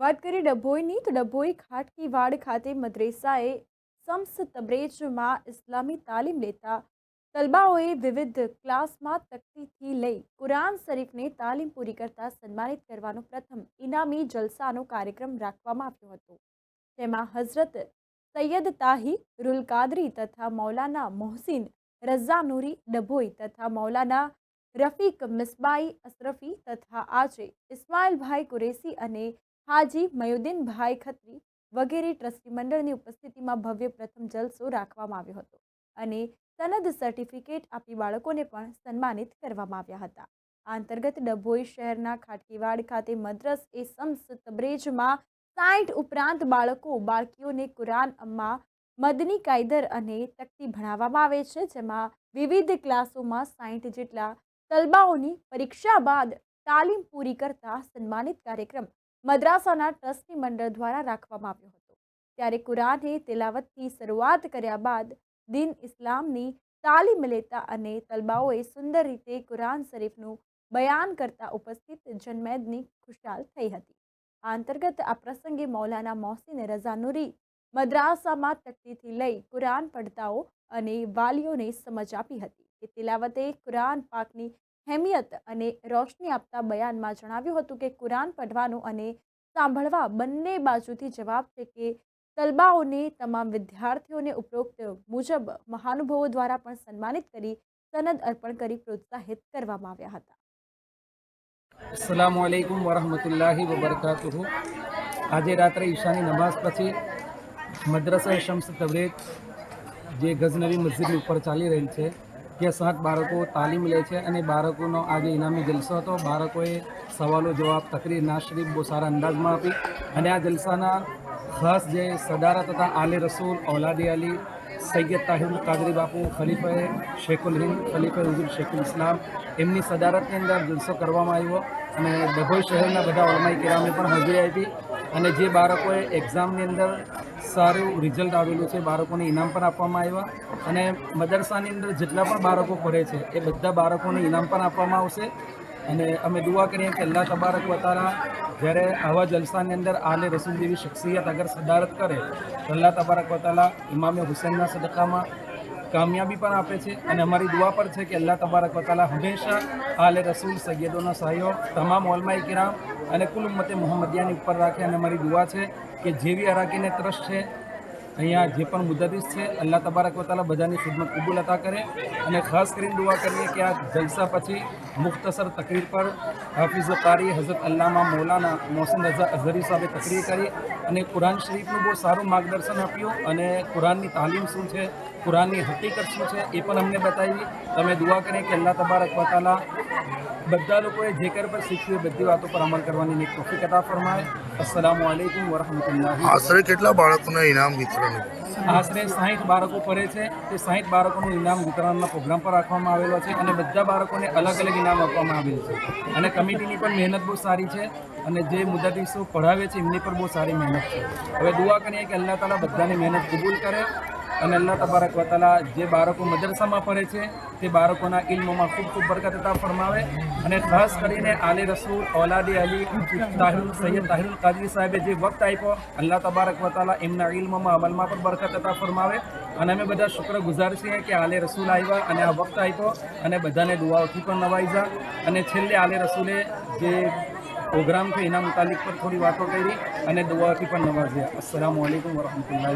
વાત કરીએ ડભોઈની, તો ડભોઈ ખાટકીવાડ ખાતે મદ્રેસાએ શમ્સ તબરેજમાં ઇસ્લામી તાલીમ લેતા તલબાઓએ વિવિધ ક્લાસમાં તકતીથી લઈ કુરાન શરીફને તાલીમ પૂરી કરતા સન્માનિત કરવાનો પ્રથમ ઇનામી જલસાનો કાર્યક્રમ રાખવામાં આવ્યો હતો. તેમાં હઝરત સૈયદ તાહી રૂલ કાદરી તથા મૌલાના મોહસિન રઝાનુરી ડભોઈ તથા મૌલાના રફીક મિસબાઈ અશરફી તથા આજે ઇસ્માઇલભાઈ કુરેશી અને હાજી મયુદ્દીનભાઈ ખત્રી વગેરે ટ્રસ્ટી મંડળની ઉપસ્થિતિમાં ભવ્ય પ્રથમ જલસો રાખવામાં આવ્યો હતો અને સનદ સર્ટિફિકેટ આપી બાળકોને પણ સન્માનિત કરવામાં આવ્યા હતા. આ અંતર્ગત ડભોઈ શહેરના ખાટકીવાડ ખાતે મદ્રસ એ શમ્સ તબરેજમાં સાઠ ઉપરાંત બાળકો, બાળકીઓને કુરાન અમ્મા મદની કાયદર અને તકતી ભણાવવામાં આવે છે, જેમાં વિવિધ ક્લાસોમાં સાઠ જેટલા તલબાઓની પરીક્ષા બાદ તાલીમ પૂરી કરતા સન્માનિત કાર્યક્રમ મદ્રાસાના ટ્રસ્ટી મંડળ દ્વારા રાખવામાં આવ્યો હતો. ત્યારે કુરાને તેલાવતથી શરૂઆત કર્યા બાદ દિન ઇસ્લામની તાલીમ લેતા અને તલબાઓએ સુંદર રીતે કુરાન શરીફનું બયાન કરતા ઉપસ્થિત જનમેદની ખુશાલ થઈ હતી. આ અંતર્ગત આ પ્રસંગે મૌલાના મોહસિન રઝા નુરી મદ્રાસામાં તકતીથી લઈ કુરાન પડતાઓ અને વાલીઓને સમજ આપી હતી કે તિલાવતે કુરાન પાકની હેમિયત અને રોશની આપતા બયાનમાં જણાવ્યું હતું કે કુરાન પઢવાનું અને સાંભળવા બંને બાજુથી જવાબ છે કે તલબાઓને તમામ વિદ્યાર્થીઓને ઉપરોક્ત મુજબ મહાનુભાવો દ્વારા પણ સન્માનિત કરી સનદ અર્પણ કરી પ્રોત્સાહિત કરવામાં આવ્યા હતા. અસલામ વાલેકુમ વરહમતુલ્લાહી વબરકાતુહુ. આજે રાત્રે ઈશાની નમાઝ પછી મદ્રસા શમ્સ તબરેજ જે ગઝનવી મસ્જિદની ઉપર ચાલી રહી છે ત્યાં સાત બાળકો તાલીમ લે છે અને બાળકોનો આજે ઇનામી જલસો હતો. બાળકોએ સવાલો જવાબ તકરીર નાશરીફ બહુ સારા અંદાજમાં આપી. અને આ જલસાના ખાસ જે સદારત હતા, આલે રસૂલ, ઔલાદે અલી, સૈયદ તાહિર કાદરી બાપુ, ખલીફાએ શેખુલ હિન્દ, ખલીફા હુજુર શેખુલ ઇસ્લામ, એમની સદારતની અંદર જલસો કરવામાં આવ્યો. અને ડભોઈ શહેરના બધા ઓલમાઈ કિરામે પણ હાજરી આપી. અને જે બાળકોએ એક્ઝામની અંદર સારું રિઝલ્ટ આવેલું છે. બાળકોને ઇનામ પણ આપવામાં આવ્યા અને મદરસાની અંદર જેટલા પણ બાળકો પડે છે, એ બધા બાળકોને ઇનામ પણ આપવામાં આવશે. અને અમે દુઆ કરીએ કે અલ્લાહ તબારક વતારા જ્યારે આવા જલસાની અંદર આલે રસૂલ જેવી શખ્સિયત અગર સદારત કરે, તો અલ્લાહ તબારક વતાલા ઇમામે હુસૈનના સદકામાં કામયાબી પણ આપે છે અને અમારી દુઆ પર છે કે અલ્લાહ તબારક વતાલા હંમેશા આલે રસૂલ સૈયદોનો સહયોગ તમામ ઓલમાઈ કિરામ અને કુલ ઉમ્મતે મોહમ્મદિયાની ઉપર રાખે અને અમારી દુઆ છે કે જેવી અરાકીને ત્રસ્ત છે અહીંયા જે પણ મુદ્દતીસ છે, અલ્લાહ તબારક વતાલા બધાની ખિદમત કબૂલ અતા કરે. અને ખાસ કરીને દુઆ કરીએ કે આ જલસા પછી મુખ્તસર તકરીર પર હાફિઝ કારી હઝરત અલ્લામા મૌલાના મોહસિન રઝા અઝહરી સાહેબે તકરીર કરી અને કુરાન શરીફનું બહુ સારું માર્ગદર્શન આપ્યું અને કુરાનની તાલીમ શું છે, કુરાનની હકીકત શું છે એ પણ અમને બતાવી. તમે દુઆ કરીએ કે અલ્લાહ તબારક વતાલા બધા લોકોએ જે કર પર શીખ્યું બધી વાતો પર અમલ કરવાની એક તોફીક અતા ફરમાય અસલામ અલૈકુમ વરહમતુલ્લાહ. આશરે કેટલા બાળકોને ઇનામ વિતરણ આશરે સાહીઠ બાળકો પડે છે. તે સાહીઠ બાળકોનું ઇનામ વિતરણના પ્રોગ્રામ પર રાખવામાં આવેલો છે અને બધા બાળકોને અલગ અલગ ઇનામ આપવામાં આવેલ છે. અને કમિટીની પણ મહેનત બહુ સારી છે અને જે મુદ્દાધીશો પઢાવે છે એમની પર બહુ સારી મહેનત છે. હવે દુઆ કરીએ કે અલ્લાહ તાલા બધાની મહેનત કબૂલ કરે અને અલ્લાહ તબારક વતાલા જે બાળકો મદરસામાં પડે છે, તે બાળકોના ઇલ્મોમાં ખૂબ ખૂબ બરકત અતા ફરમાવે. અને ખાસ કરીને આલે રસૂલ ઓલાદી અલી તાહિરુલ સૈયદ તાહિરુલ કાદરી સાહેબે જે વખત આપ્યો અલ્લાહ તબારક વતાલા એમના ઇલ્મોમાં, અમલમાં પણ બરકત અતા ફરમાવે. અને અમે બધા શુક્ર ગુજાર છીએ કે આલે રસૂલ આવ્યા અને આ વખત આપ્યો અને બધાને દુઆઓથી પણ નવાઈજા અને છેલ્લે આલે રસૂલે જે પ્રોગ્રામ છે એના મુતાલિક પર થોડી વાતો કરી અને દુઆથી પણ નવાજ્યા. અસલામ વાલેકુમ વરહમતુલ્લાહ